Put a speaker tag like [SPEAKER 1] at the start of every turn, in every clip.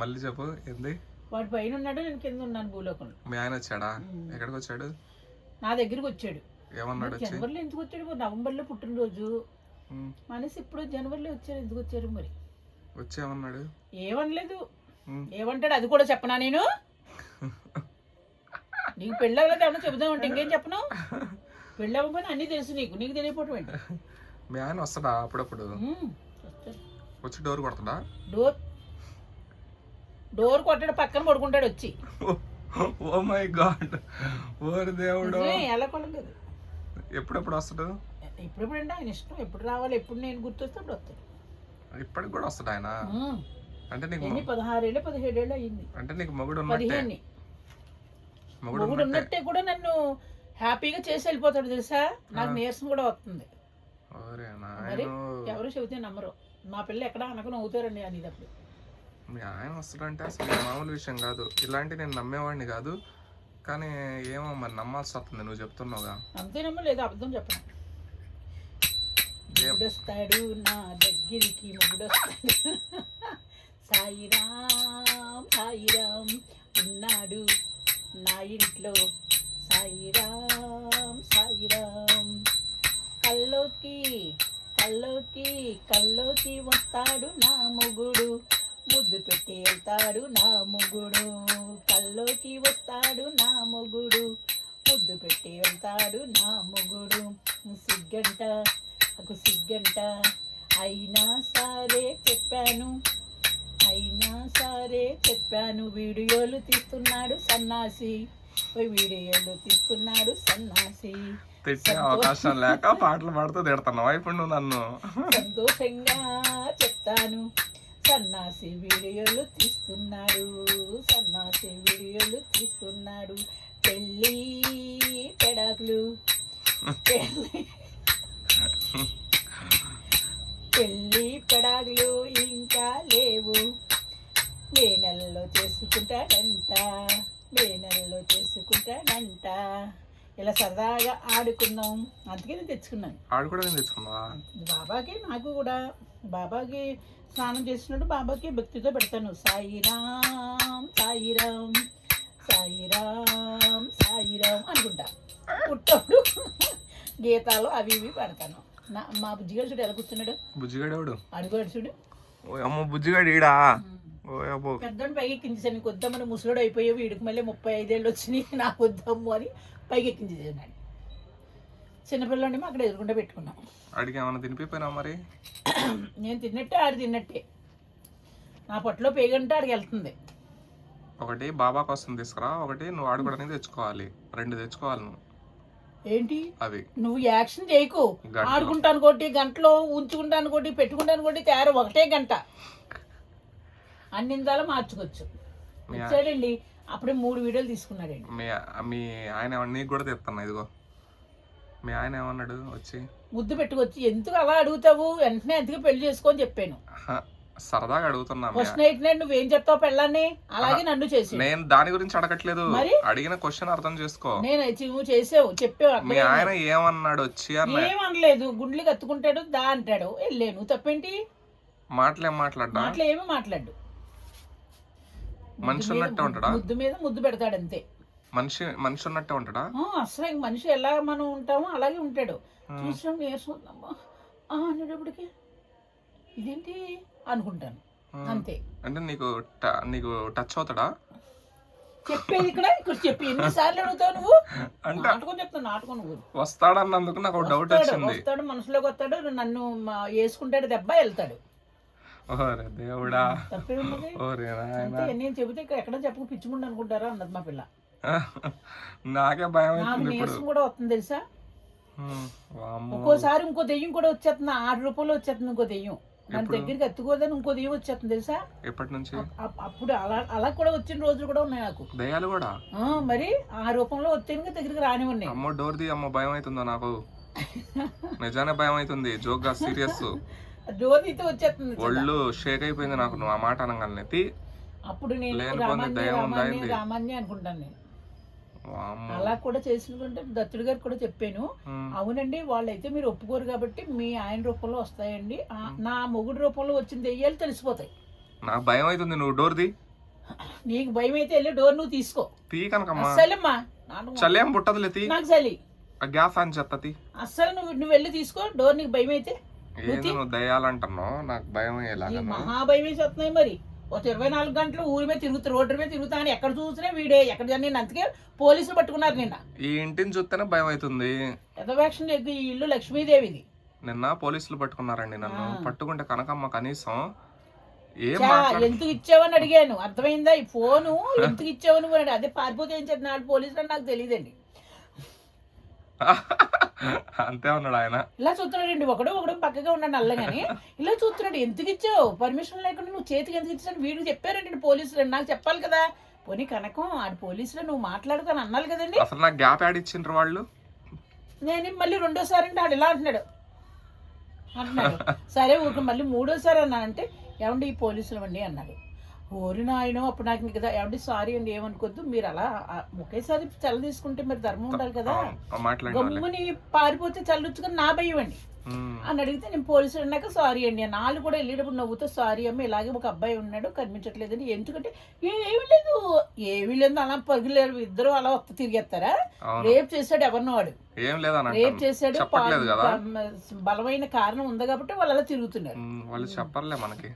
[SPEAKER 1] మళ్ళీ చెప్పు ఏంది?
[SPEAKER 2] వాడు పైన ఉన్నాడు నేను కింద ఉన్నాను భూలోకంలో.
[SPEAKER 1] మీ ఆయన వచ్చాడా? ఎక్కడికి వచ్చాడు?
[SPEAKER 2] నా దగ్గరికి వచ్చాడు.
[SPEAKER 1] ఏమన్నాడు
[SPEAKER 2] జనవరిలో ఎందుకు వచ్చాడు? నవంబర్లో పుట్టినరోజు. మనసి ఇప్పుడు జనవరిలో వచ్చారు ఎందుకు వచ్చారు మరి?
[SPEAKER 1] వచ్చి ఏమన్నాడు?
[SPEAKER 2] ఏమనలేదు. ఏమంటాడు? అది కూడా చెప్పనా నేను? నీకు పెళ్ళి అవ్వలేదు ఏమన్నా చెబుదాం అంటే ఇంకేం చెప్పను? పెళ్ళి అవ్వకపోయినా అన్నీ తెలుసు నీకు. నీకు తెలియపోవటం ఏంటి?
[SPEAKER 1] మీ ఆయన వస్తాడా అప్పుడప్పుడు. వచ్చి డోర్ కొడతాడా?
[SPEAKER 2] డోర్ డోర్ కొట్టాడు పక్కన పడుకుంటాడు వచ్చి.
[SPEAKER 1] Oh my god. ఓరి దేవుడు.
[SPEAKER 2] ఎలా కొనలేదు?
[SPEAKER 1] ఎప్పుడెప్పుడు వస్తాడు?
[SPEAKER 2] ఎప్పుడెప్పుడంటే ఆయన ఇష్టం ఎప్పుడు రావాలి ఎప్పుడు నేను గుర్తొస్తే అప్పుడు వస్తాడు.
[SPEAKER 1] ఇప్పటికి కూడా వస్తాడు ఆయన. అంటే నీకు
[SPEAKER 2] ఎన్ని? పదహారేళ్ళు పదిహేడేళ్ళు అయ్యింది.
[SPEAKER 1] అంటే నీకు మొగుడు
[SPEAKER 2] పదిహేను
[SPEAKER 1] మొగుడు ఉన్నట్టే.
[SPEAKER 2] కూడా నన్ను హ్యాపీగా చేసి వెళ్ళిపోతాడు తెలుసా? నాకు నీరసం కూడా వస్తుంది. ఎవరు చెబితే నమ్మరు. మా పిల్ల ఎక్కడ అనక నవ్వుతారండి అనేది అప్పుడు.
[SPEAKER 1] మీ ఆయన వస్తాడంటే అసలు మామూలు విషయం కాదు. ఇలాంటి నేను నమ్మేవాడిని కాదు. కానీ ఏమో మరి నమ్మాల్సి వస్తుంది. నువ్వు చెప్తున్నావుగా.
[SPEAKER 2] అంతేనమ్మా లేదా అబద్ధం చెప్పను? మొగుడొస్తాడు నా దగ్గరికి మొగుడొస్తాడు. సాయిరామ్ సాయిరామ్ ఉన్నాడు నా ఇంట్లో. సాయిరామ్ సాయిరామ్. కల్లోకి కల్లోకి కల్లోకి వస్తాడు నా మొగుడు. ముద్దు పెట్టి వెళ్తాడు నా మొగుడు. కల్లోకి వస్తాడు నా మొగుడు. ముద్దు పెట్టి వెళ్తాడు నా మొగుడు. సిగ్గంట నాకు సిగ్గంట. అయినా సరే చెప్పాను. అయినా సరే చెప్పాను. వీడియోలు తీస్తున్నాడు సన్నాసి. వీడియోలు తీస్తున్నాడు సన్నాసి.
[SPEAKER 1] తిట్టే అవకాశం లేక పాటలు పాడుతూ తిడుతున్నావా? ఇప్పుడు నువ్వు నన్ను.
[SPEAKER 2] సంతోషంగా చెప్తాను. సన్నాసి వీడియోలు తీస్తున్నాడు సన్నాసి వీడియోలు తీస్తున్నాడు. పెళ్ళి పెడాకులు. పెళ్ళి పెడాకులు ఇంకా లేవు. మే నెలలో చేసుకుంటాడంట మే నెలలో చేసుకుంటాడంట. ఇలా సరదాగా ఆడుకున్నాం. అందుకే నేను తెచ్చుకున్నాను. బాబాకి నాకు కూడా బాబాకి స్నానం చేసినట్టు బాబాకి భక్తితో పెడతాను. సాయిరామ్ సాయిరామ్ సాయిరామ్ సాయిరామ్ అనుకుంటా. పుట్టప్పుడు గీతాలు అవి ఇవి పెడతాను. నా మా బుజ్జిగాడు చూడు ఎలా కూర్చున్నాడు?
[SPEAKER 1] బుజ్జిగాడు ఎవడు?
[SPEAKER 2] అడుగుడు చూడు.
[SPEAKER 1] ఓ అమ్మ బుజ్జిగాడు ఈడా? ఓ అబ్బో.
[SPEAKER 2] పెద్దోని పైకి ఎక్కించేసాను నీకు వద్దామని ముసలోడు అయిపోయావు వీడికి మళ్ళీ ముప్పై ఐదేళ్ళు వచ్చినాయి నాకు వద్దాము అని పైకి ఎక్కించేసాను చిన్నపిల్లని అక్కడ ఎదురుకుండా పెట్టుకున్నాం.
[SPEAKER 1] అడిగి మరి?
[SPEAKER 2] నేను తిన్నట్టే ఆడు తిన్నట్టే. నా పొట్టలో పేగంటే ఆడికి వెళ్తుంది.
[SPEAKER 1] ఒకటి బాబా కోసం తీసుకురా ఒకటి నువ్వు ఆడుకోవడానికి తెచ్చుకోవాలి. రెండు తెచ్చుకోవాలి నువ్వు.
[SPEAKER 2] ఏంటి?
[SPEAKER 1] అవి.
[SPEAKER 2] నువ్వు యాక్షన్ చేయకు. ఆడుకుంటాను కొట్టి గంటలో ఉంచుకుంటాను కొట్టి పెట్టుకుంటాను కొట్టి తయారు ఒకటే గంట. అన్నిందాలు మార్చుకోవచ్చు.
[SPEAKER 1] మీ ఆ-
[SPEAKER 2] వచ్చాడండి. అప్పుడే మూడు వీడియోలు తీసుకున్నాడండి.
[SPEAKER 1] మీ ఆయన నీకు కూడా తెస్తున్నా ఇదిగో. మీ ఆయన ఏమన్నాడు? వచ్చి
[SPEAKER 2] ముద్దు పెట్టుకొచ్చి ఎందుకు అలా అడుగుతావు? వెంటనే ఎందుకు పెళ్ళి చేసుకొని చెప్పాను.
[SPEAKER 1] "హ, సరదాగా అడుగుతున్నా
[SPEAKER 2] ఫస్ట్ నైట్ నైట్ నువ్వేం చెప్తావు పెళ్ళాన్ని? అలాగే నన్ను చేసి
[SPEAKER 1] నేను దాని గురించి అడగట్లేదు.
[SPEAKER 2] మరి?
[SPEAKER 1] అడిగిన క్వశ్చన్ అర్థం చేసుకో.
[SPEAKER 2] నేను నువ్వు చేసావు చెప్పావు
[SPEAKER 1] మీ. ఆయన ఏమన్నాడు? వచ్చి అన్న
[SPEAKER 2] ఏమనలేదు గుండ్లు కత్తుకుంటాడు దా అంటాడు. వెళ్ళాను తప్పేంటి?
[SPEAKER 1] మాటలేం మాట్లాడ్డా?
[SPEAKER 2] మాటలు ఏమీ మాట్లాడు
[SPEAKER 1] మనిషి ఉన్నట్టే ఉంటాడా?
[SPEAKER 2] ముద్దు మీద ముద్దు పెడతాడు అంతే.
[SPEAKER 1] మనిషి మనిషి ఉన్నట్టే ఉంటాడా?
[SPEAKER 2] అసలు మనిషి ఎలా మనం ఉంటామో అలాగే ఉంటాడు. ఉందమ్మా ఆ, అనేటప్పటికి ఇదేంటి? అనుకుంటాను. అంతే.
[SPEAKER 1] అంటే నీకు నీకు టచ్ అవుతాడా?
[SPEAKER 2] చెప్పేది ఇక్కడ ఇక్కడ చెప్పి. ఎన్నిసార్లు అడుగుతావు నువ్వు?
[SPEAKER 1] అంటే
[SPEAKER 2] నాటకం చెప్తాను నాటకం నువ్వు
[SPEAKER 1] వస్తాడన్నందుకు నాకు డౌట్
[SPEAKER 2] వస్తాడు
[SPEAKER 1] వచ్చింది.
[SPEAKER 2] వస్తాడు మనసులోకి వస్తాడు నన్ను వేసుకుంటాడు దెబ్బ వెళ్తాడు.
[SPEAKER 1] ఓరే దేవుడా. ఓరే నాయన.
[SPEAKER 2] నేను చెబితే ఇక్కడ ఎక్కడ చెప్పక పిచ్చిముండు అనుకుంటారా? అన్నది మా పిల్ల.
[SPEAKER 1] నాకే భయం అవుతుంది
[SPEAKER 2] నీరసం కూడా వస్తుంది తెలుసా. ఒక్కోసారి ఇంకో దెయ్యం కూడా వచ్చేస్తుంది ఆరు రూపాయలు వచ్చేస్తుంది ఇంకో దెయ్యం. మన? దగ్గరికి ఎత్తుకోదని ఇంకో దెయ్యం వచ్చేస్తుంది తెలుసా?
[SPEAKER 1] ఎప్పటి నుంచి?
[SPEAKER 2] అప్- అప్పుడు అలా అలా కూడా వచ్చిన రోజులు కూడా ఉన్నాయి నాకు.
[SPEAKER 1] దయ్యాలు కూడా?
[SPEAKER 2] మరి ఆ రూపంలో వచ్చేందుకు దగ్గరికి రాని ఉన్నాయి
[SPEAKER 1] అమ్మో డోర్ ది అమ్మో భయం అవుతుందో నాకు? నిజానే భయం అవుతుంది జోక్గా సీరియస్.
[SPEAKER 2] జ్యోతితో వచ్చేస్తుంది
[SPEAKER 1] ఒళ్ళు షేక్ అయిపోయింది నాకు నువ్వు ఆ మాట అనగానే.
[SPEAKER 2] అప్పుడు నేను రామాన్య రామాన్య? రామాన్య అనుకుంటాను నేను. అలా కూడా చేసినటువంటి దత్తుడు గారికి కూడా చెప్పాను. అవునండి వాళ్ళైతే మీరు ఒప్పుకోరు కాబట్టి మీ ఆయన రూపంలో వస్తాయండి. నా మొగుడు రూపంలో వచ్చిన దెయ్యాలు తెలిసిపోతాయి.
[SPEAKER 1] నాకు భయం అవుతుంది నువ్వు డోర్ ది
[SPEAKER 2] నీకు భయం అయితే వెళ్ళి డోర్ నువ్వు తీసుకో.
[SPEAKER 1] తీ కనకమ్మ.
[SPEAKER 2] అస్సలమ్మా. నాకు
[SPEAKER 1] చలేం పుట్టదులే తీ.
[SPEAKER 2] నాకు చలి.
[SPEAKER 1] ఆ గ్యాస్ ఆన్ చెత్తతి
[SPEAKER 2] అస్సలు నువ్వు నువ్వు వెళ్ళి తీసుకో డోర్ నీకు భయం అయితే.
[SPEAKER 1] నువ్వు దయ్యాలంటున్నావు? నాకు భయం
[SPEAKER 2] మహా భయం వేసి వస్తున్నాయి మరి. ఒక ఇరవై నాలుగు గంటలు ఊరి మీద తిరుగుతూ రోడ్డు మీద తిరుగుతా అని ఎక్కడ చూసినా వీడే ఎక్కడ నేను అందుకే పోలీసులు పట్టుకున్నారు నిన్న.
[SPEAKER 1] ఈ ఇంటిని చూస్తేనే భయం అవుతుంది.
[SPEAKER 2] ఎదవేక్షణ ఈ ఇల్లు లక్ష్మీదేవిది.
[SPEAKER 1] నిన్న పోలీసులు పట్టుకున్నారండి నన్ను. పట్టుకుంటే కనకమ్మ కనీసం
[SPEAKER 2] ఎందుకు ఇచ్చావని అడిగాను. అర్థమైందా? ఈ ఫోను ఎందుకు ఇచ్చావని. అదే పారిపోతే ఏం చేద్దాం? పోలీసులు నాకు తెలియదండి.
[SPEAKER 1] అంతే ఉన్నాడు ఆయన.
[SPEAKER 2] ఇలా చూస్తున్నాడండి. ఒకడు ఒకడు పక్కగా ఉన్నాడు నల్లగాని. ఇలా చూస్తున్నాడు. ఎందుకు ఇచ్చావు? పర్మిషన్ లేకుండా నువ్వు చేతికి ఎందుకు ఇచ్చావు వీడికి చెప్పారండి పోలీసులు. నాకు చెప్పాలి కదా. పోనీ కనకం ఆడు పోలీసులు నువ్వు మాట్లాడుకొని అన్నాలి కదండి.
[SPEAKER 1] అసలు నాకు గ్యాప్ యాడ్ ఇచ్చిండ్రు వాళ్ళు?
[SPEAKER 2] నేను మళ్ళీ రెండోసారి అంటే ఆడు ఇలా అంటున్నాడు. అంటున్నాడు. సరే ఊరికి మళ్ళీ మూడోసారి అన్నా అంటే ఏమండి ఈ పోలీసులు అండి అన్నాడు. ఓరి నాయన అప్పుడు నాకు కదా ఏమండి సారీ అండి ఏమనుకోద్దు. మీరు అలా ఒకేసారి చల్ల తీసుకుంటే మరి ధర్మం ఉండాలి కదా. గమ్ముని పారిపోతే చల్లొచ్చుకొని నా భయం అండి.
[SPEAKER 1] ఉమ్.
[SPEAKER 2] అని అడిగితే నేను పోలీసులు అన్నాక సారీ అండి. వాళ్ళు కూడా వెళ్ళేటప్పుడు నవ్వుతూ సారీ అమ్మ ఇలాగే ఒక అబ్బాయి ఉన్నాడు కనిపించట్లేదని. ఎందుకంటే "ఏ, ఏమీ లేదు. ఏమీ లేదు అలా పరుగులేరు. ఇద్దరు అలా వస్త తిరిగేస్తారా? రేప్ చేశాడు ఎవరినో వాడు.
[SPEAKER 1] ఏం
[SPEAKER 2] రేప్ చేశాడు బలమైన కారణం ఉంది కాబట్టి వాళ్ళు అలా తిరుగుతున్నారు.
[SPEAKER 1] వాళ్ళు చెప్పర్లే మనకి.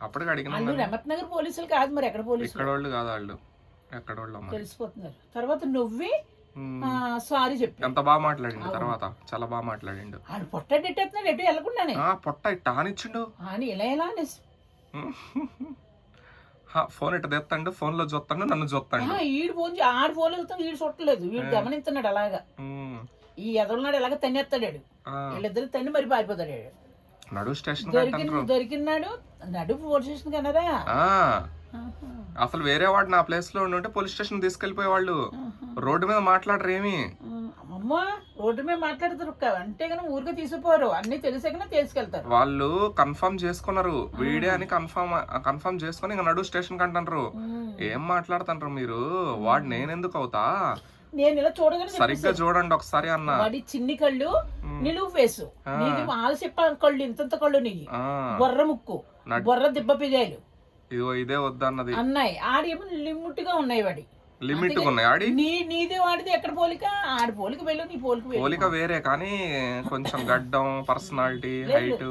[SPEAKER 1] అప్పటికి అడిగిన
[SPEAKER 2] వాళ్ళు రమత్ నగర్ పోలీసులు కాదు మరి ఎక్కడ పోలీసులు?
[SPEAKER 1] ఇక్కడ వాళ్ళు కాదు వాళ్ళు. ఎక్కడ వాళ్ళు అమ్మ
[SPEAKER 2] తెలిసిపోతున్నారు. తర్వాత నువ్వే. సారీ చెప్పి
[SPEAKER 1] ఎంత బాగా మాట్లాడిండు తర్వాత? చాలా బాగా మాట్లాడిండు.
[SPEAKER 2] వాళ్ళు పొట్ట ఎట్టేస్తున్నాడు ఎటు వెళ్ళకుండానే.
[SPEAKER 1] ఆ పొట్ట ఇట్ట ఆనిచ్చిండు.
[SPEAKER 2] అని ఇలా ఎలా అనేసి.
[SPEAKER 1] హా, ఫోన్ ఇట్ట తెత్తండు ఫోన్లో చూస్తాడు నన్ను చూస్తాడు
[SPEAKER 2] ఆ, ఈడు ఫోన్ చే- ఆడు ఫోన్ వెళ్తాం ఈడు చుట్టలేదు వీడు గమనిస్తున్నాడు అలాగా. ఈ ఎదలున్నాడు ఎలాగ తన్నేస్తాడు వాడు.
[SPEAKER 1] ఆ,
[SPEAKER 2] వీళ్ళిద్దరు తన్ని మరి పారిపోతాడు వాడు.
[SPEAKER 1] నడు స్టేషన్
[SPEAKER 2] దొరికిన దొరికినాడు నడు పోలీస్ స్టేషన్ కన్నారా
[SPEAKER 1] అసలు వేరే వాడు నా ప్లేస్లో ఉండి ఉంటే పోలీస్ స్టేషన్ తీసుకెళ్ళిపోయేవాళ్ళు రోడ్డు మీద మాట్లాడరు ఏమి.
[SPEAKER 2] అమ్మ రోడ్డు మీద మాట్లాడతారు అంటే కనుక ఊరికే తీసుకుపోరు అన్ని తెలిసాకనే తీసుకెళ్తారు.
[SPEAKER 1] వాళ్ళు కన్ఫర్మ్ చేసుకున్నారు. వీడే అని కన్ఫర్మ్ కన్ఫర్మ్ చేసుకుని ఇంకా నడు స్టేషన్ కంటారు. ఏం మాట్లాడుతుంటారు మీరు? వాడు నేనెందుకు అవుతా?
[SPEAKER 2] నేను ఇలా చూడగానే
[SPEAKER 1] సరిగ్గా చూడండి ఒకసారి అన్న.
[SPEAKER 2] వాడి చిన్ని కళ్ళు నిలువు ఫేసు. నీది ఆలసిప్ప కళ్ళు ఇంతంత కళ్ళు నీకు
[SPEAKER 1] ఆ,
[SPEAKER 2] బొర్ర ముక్కు. బొర్ర దిబ్బ పిగాయలు
[SPEAKER 1] ఇదిగో ఇదే వద్దన్నది.
[SPEAKER 2] అన్నాయి. ఆడేమో లిమిట్గా ఉన్నాయి వాడి.
[SPEAKER 1] లిమిట్ ఉన్నాయి. ఆడి?
[SPEAKER 2] నీ నీది వాడిది. ఎక్కడ పోలిక? ఆడి పోలిక వెళ్ళు నీ పోలిక
[SPEAKER 1] పోలిక వేరే కానీ కొంచెం గడ్డం పర్సనాలిటీ హైట్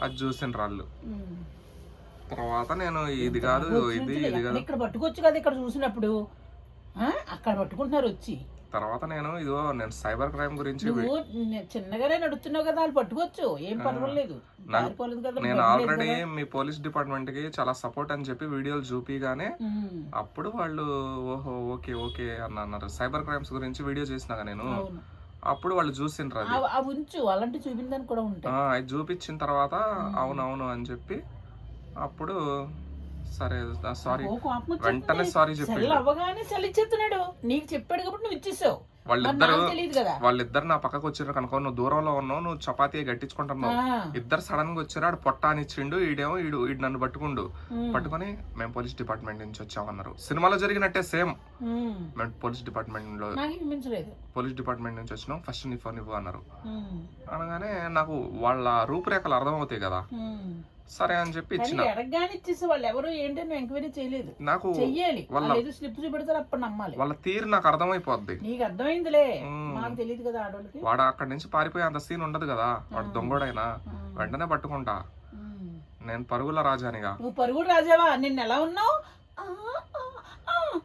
[SPEAKER 1] అది చూసిన
[SPEAKER 2] ఉమ్.
[SPEAKER 1] తర్వాత నేను ఇది కాదు ఇది ఇది కాదు.
[SPEAKER 2] ఇక్కడ పట్టుకోవచ్చు కదా ఇక్కడ చూసినప్పుడు? అక్కడ పట్టుకుంటున్నారు వచ్చి.
[SPEAKER 1] తర్వాత నేను ఇదిగో నేను సైబర్ క్రైమ్ గురించి
[SPEAKER 2] నువ్వు చిన్నగానే నడుస్తున్నావు కదా వాళ్ళు పట్టుకోవచ్చు ఏం పర్వాలేదు.
[SPEAKER 1] నేను ఆల్రెడీ. మీ పోలీస్ డిపార్ట్మెంట్కి చాలా సపోర్ట్ అని చెప్పి వీడియోలు చూపిగానే. అప్పుడు వాళ్ళు ఓహో ఓకే ఓకే అని అన్నారు. సైబర్ క్రైమ్స్ గురించి వీడియో చేసినాక నేను. అప్పుడు వాళ్ళు చూసిండ్రు అది.
[SPEAKER 2] ఉంచు అలాంటి చూపించడానికి కూడా ఉంటాయి.
[SPEAKER 1] అది చూపించిన తర్వాత అవునవును అని చెప్పి అప్పుడు సరే సారీ వెంటనే. సారీ చెప్పిండు
[SPEAKER 2] అవ్వగానే నీకు చెప్పాడు కాబట్టి నువ్వు ఇచ్చేసావు
[SPEAKER 1] వాళ్ళిద్దరు వాళ్ళిద్దరు నా పక్కకు వచ్చారు కనుకో నువ్వు దూరంలో ఉన్నావు నువ్వు చపాతీ గట్టించుకుంటున్నావు. ఇద్దరు సడన్గా వచ్చారు ఆడు పొట్ట అనిచ్చిండు ఈడేమో ఈడు ఈడు నన్ను పట్టుకుండు. పట్టుకొని మేము పోలీస్ డిపార్ట్మెంట్ నుంచి వచ్చామన్నారు సినిమాలో జరిగినట్టే సేమ్. మేము పోలీస్
[SPEAKER 2] డిపార్ట్మెంట్లో
[SPEAKER 1] పోలీస్ డిపార్ట్మెంట్ నుంచి వచ్చినాం ఫస్ట్ నీ ఫోన్ ఇవ్వు అన్నారు. అనగానే నాకు వాళ్ళ రూపురేఖలు అర్థమవుతాయి కదా. సరే అని చెప్పి ఇచ్చిన.
[SPEAKER 2] ఎడగానే ఇచ్చేసి వాళ్ళు ఎవరు ఏంటని ఎంక్వైరీ చేయలేదు.
[SPEAKER 1] నాకు
[SPEAKER 2] చెయ్యాలి.
[SPEAKER 1] వాళ్ళ-
[SPEAKER 2] ఏదో స్లిప్ చూపెడతారు అప్పుడు నమ్మాలి.
[SPEAKER 1] వాళ్ళ తీరు నాకు అర్థమైపోద్ది.
[SPEAKER 2] నీకు అర్థమైందిలే. మాకు తెలియదు కదా ఆడవాళ్ళకి
[SPEAKER 1] వాడు అక్కడి నుంచి పారిపోయే అంత సీన్ ఉండదు కదా. వాడు దొంగోడైనా. వెంటనే పట్టుకుంటా. నేను పరుగుల రాజానిగా.
[SPEAKER 2] నువ్వు పరుగుడు రాజావా? నిన్న ఎలా ఉన్నావు.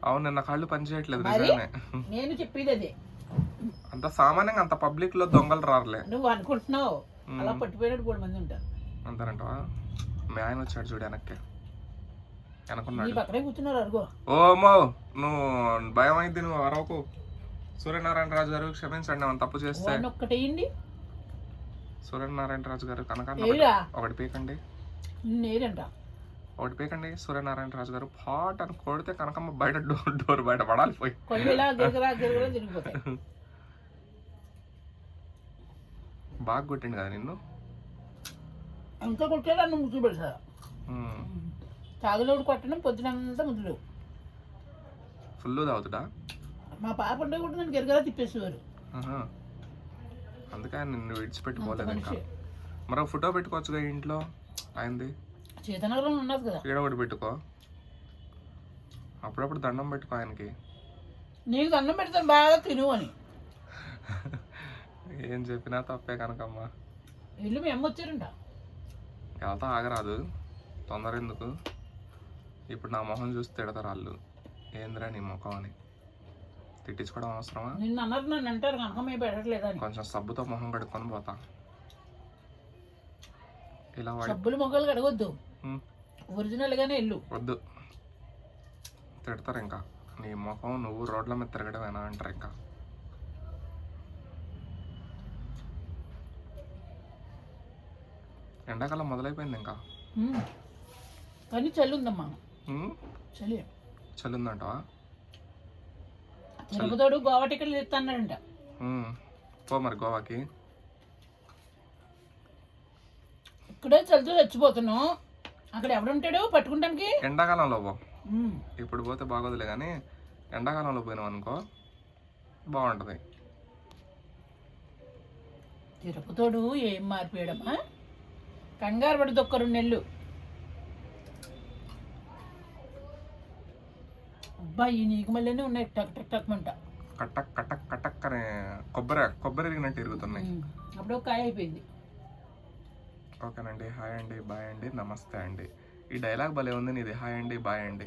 [SPEAKER 1] అవును నిన్న కళ్ళు పనిచేయట్లేదు? నిజమే.
[SPEAKER 2] నేను చెప్పేది అదే.
[SPEAKER 1] అంత సామాన్యంగా అంత పబ్లిక్లో దొంగలు రారులే.
[SPEAKER 2] నువ్వు అనుకుంటున్నావు. అలా పట్టిపోయినట్టు మూడు మంది ఉంటారు.
[SPEAKER 1] అంటారంటవా మీ ఆయన వచ్చాడు చూడు వెనక్కి. వెనకున్నాడు
[SPEAKER 2] పక్కనే కూర్చున్నారు అరుగో.
[SPEAKER 1] ఓమో నువ్వు భయం అయింది నువ్వు అరవకు. సూర్యనారాయణ రాజు గారు క్షమించండి మనం తప్పు చేస్తే.
[SPEAKER 2] ఒక్కటేయండి
[SPEAKER 1] సూర్యనారాయణ రాజు గారు కనుక
[SPEAKER 2] ఏరా
[SPEAKER 1] ఒకటి. పీకండి.
[SPEAKER 2] నేరంట?
[SPEAKER 1] ఒకటి పీకండి. సూర్యనారాయణ రాజు గారు పాట్ అని కొడితే కనకమ్మ బయట డోర్ డోర్ బయట పడాలి పోయి. బాగా కొట్టిండు కదా నిన్ను?
[SPEAKER 2] ఇంకా కొట్టాడు అన్న ముద్దు పెడతాడు
[SPEAKER 1] ఉమ్.
[SPEAKER 2] తాగులోడు కొట్టడం పొద్దునంతా ముద్దులు.
[SPEAKER 1] ఫుల్ తాగుతుడా?
[SPEAKER 2] మా పాప ఉంటే కూడా నన్ను గిరగరా తిప్పేసేవారు.
[SPEAKER 1] ఆహా. అందుకే ఆయన నిన్ను విడిచిపెట్టుకోలేదు
[SPEAKER 2] అంత
[SPEAKER 1] ఇంకా. మరో ఫోటో పెట్టుకోవచ్చుగా ఇంట్లో? ఆయనది?
[SPEAKER 2] చేతనగరం ఉన్నది కదా.
[SPEAKER 1] ఈడ ఒకటి పెట్టుకో. అప్పుడప్పుడు దండం పెట్టుకో ఆయనకి.
[SPEAKER 2] నీకు దండం పెడతాను బాగా తిను అని.
[SPEAKER 1] ఏం చెప్పినా తప్పే కనకమ్మా.
[SPEAKER 2] ఇల్లు మేము వచ్చారంట.
[SPEAKER 1] వెళ్తా ఆగరాదు. తొందర ఎందుకు ఇప్పుడు నా మొహం చూసి తిడతారు వాళ్ళు. ఏందిరా నీ ముఖం అని. తిట్టించుకోవడం అవసరమా?
[SPEAKER 2] నిన్న అన్నారు నన్ను అంటారు కనుక మేము పెట్టట్లేదని.
[SPEAKER 1] కొంచెం సబ్బుతో మొహం కడుక్కొని పోతా. ఇలా వాడి
[SPEAKER 2] సబ్బులు మొగ్గలు కడగొద్దు.
[SPEAKER 1] ఉమ్,
[SPEAKER 2] ఒరిజినల్ గానే ఇల్లు.
[SPEAKER 1] వద్దు. తిడతారు ఇంకా. నీ ముఖం నువ్వు రోడ్ల మీద తిరగడమేనా అంటారు ఇంకా. ఎండాకాలం మొదలైపోయింది ఇంకా.
[SPEAKER 2] కానీ చలి ఉందమ్మా చలి.
[SPEAKER 1] చలి ఉందంటావా
[SPEAKER 2] గోవా టికెట్లు ఇస్తానంట
[SPEAKER 1] పో మరి గోవాకి.
[SPEAKER 2] ఇక్కడే చలితో చచ్చిపోతున్నాం. అక్కడ ఎవడుంటాడు పట్టుకుంటానికి?
[SPEAKER 1] ఎండాకాలంలో పో. ఇప్పుడు పోతే బాగోదులే కానీ ఎండాకాలంలో పోయినాం అనుకో బాగుంటుంది.
[SPEAKER 2] తిరుపతోడు ఏం మారిపోయాడమ్మా? కంగారు పడి దొక్క రెండు నెలలు. అబ్బాయి నీకు మళ్ళీనే ఉన్నాయి. టక్ టక్ టక్ మంట.
[SPEAKER 1] కట్టక్ కట్టక్ కట్టక్ అనే కొబ్బరి కొబ్బరి ఇరిగినట్టు ఇరుగుతున్నాయి
[SPEAKER 2] ఉమ్. అప్పుడు ఒక కాయ అయిపోయింది.
[SPEAKER 1] ఓకేనండి హాయ్ అండి బాయ్ అండి నమస్తే అండి. ఈ డైలాగ్ భలే ఉంది నీది. హాయ్ అండి బాయ్ అండి.